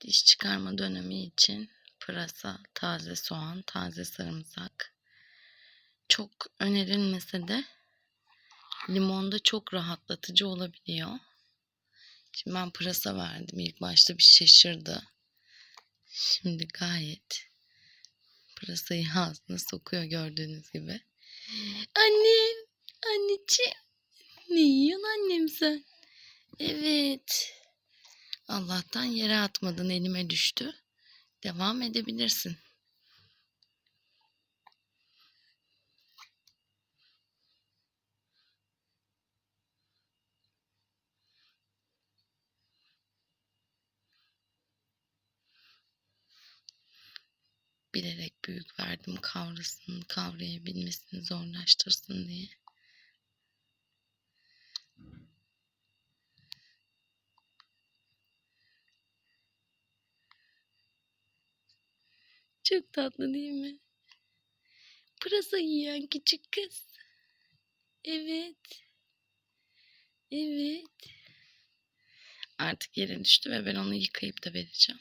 Diş çıkarma dönemi için pırasa, taze soğan, taze sarımsak. Çok önerilmese de limonda çok rahatlatıcı olabiliyor. Şimdi ben pırasa verdim. İlk başta bir şaşırdı. Şimdi gayet pırasayı ağzına sokuyor gördüğünüz gibi. Annem, anneciğim. Ne yiyorsun annem sen? Evet. Allah'tan yere atmadın elime düştü. Devam edebilirsin. Bilerek büyük verdim kavrasın, kavrayabilmesini zorlaştırsın diye. Çok tatlı değil mi? Pırasa yiyen küçük kız. Evet. Evet. Artık yere düştü ve ben onu yıkayıp da vereceğim.